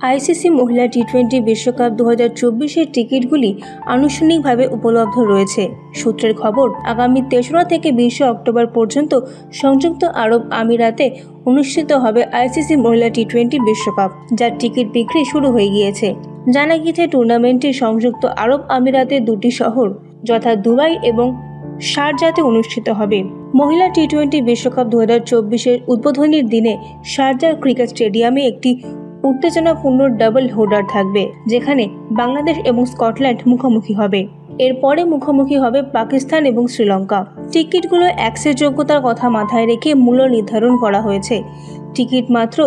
ICC মহিলা T twenty বিশ্বকাপ দু হাজার চব্বিশের টিকিটগুলি আনুষ্ঠানিকভাবে উপলব্ধ রয়েছে। সূত্রের খবর, আগামী তেসরা থেকে বিশে অক্টোবর পর্যন্ত সংযুক্ত আরব আমিরাতে অনুষ্ঠিত হবে আইসিসি মহিলা টি টোয়েন্টি বিশ্বকাপ যার টিকিট বিক্রি শুরু হয়ে গিয়েছে। জানা গিয়েছে টুর্নামেন্টটি সংযুক্ত আরব আমিরাতের দুটি শহর, যথা দুবাই এবং শারজাতে অনুষ্ঠিত হবে। মহিলা টি টোয়েন্টি বিশ্বকাপ দু হাজার চব্বিশের উদ্বোধনীর দিনে শারজা ক্রিকেট স্টেডিয়ামে একটি উত্তেজনাপূর্ণ ডাবল হোডার থাকবে, যেখানে বাংলাদেশ এবং স্কটল্যান্ড মুখোমুখি হবে। এরপরে মুখোমুখি হবে পাকিস্তান এবং শ্রীলঙ্কা। টিকিটগুলো অ্যাক্সেস যোগ্যতার কথা মাথায় রেখে মূল্য নির্ধারণ করা হয়েছে। টিকিট মাত্র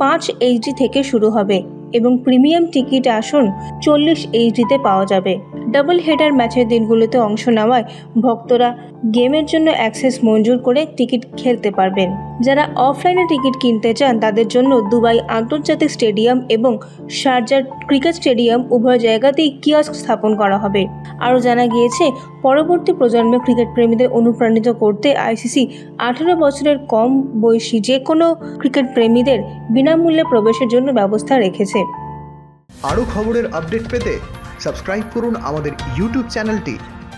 পাঁচ এইচডি থেকে শুরু হবে এবং প্রিমিয়াম টিকিট আসন চল্লিশ এইচডিতে পাওয়া যাবে। ডাবল হেডার ম্যাচের দিনগুলোতে অংশ নেওয়ায় ভক্তরা গেমের জন্য অ্যাক্সেস মঞ্জুর করে টিকিট খেলতে পারবেন। যারা অফলাইনে টিকিট কিনতে চান, তাদের জন্য দুবাই আন্তর্জাতিক স্টেডিয়াম এবং শারজার ক্রিকেট স্টেডিয়াম উভয় জায়গাতেই কিয়স্ক স্থাপন করা হবে। আরও জানা গিয়েছে, পরবর্তী প্রজন্মের ক্রিকেট প্রেমীদের অনুপ্রাণিত করতে আইসিসি আঠেরো বছরের কম বয়সী যে কোনো ক্রিকেট প্রেমীদের বিনামূল্যে প্রবেশের জন্য ব্যবস্থা রেখেছে। আরও খবরের আপডেট পেতে সাবস্ক্রাইব করুন আমাদের ইউটিউব চ্যানেলটি।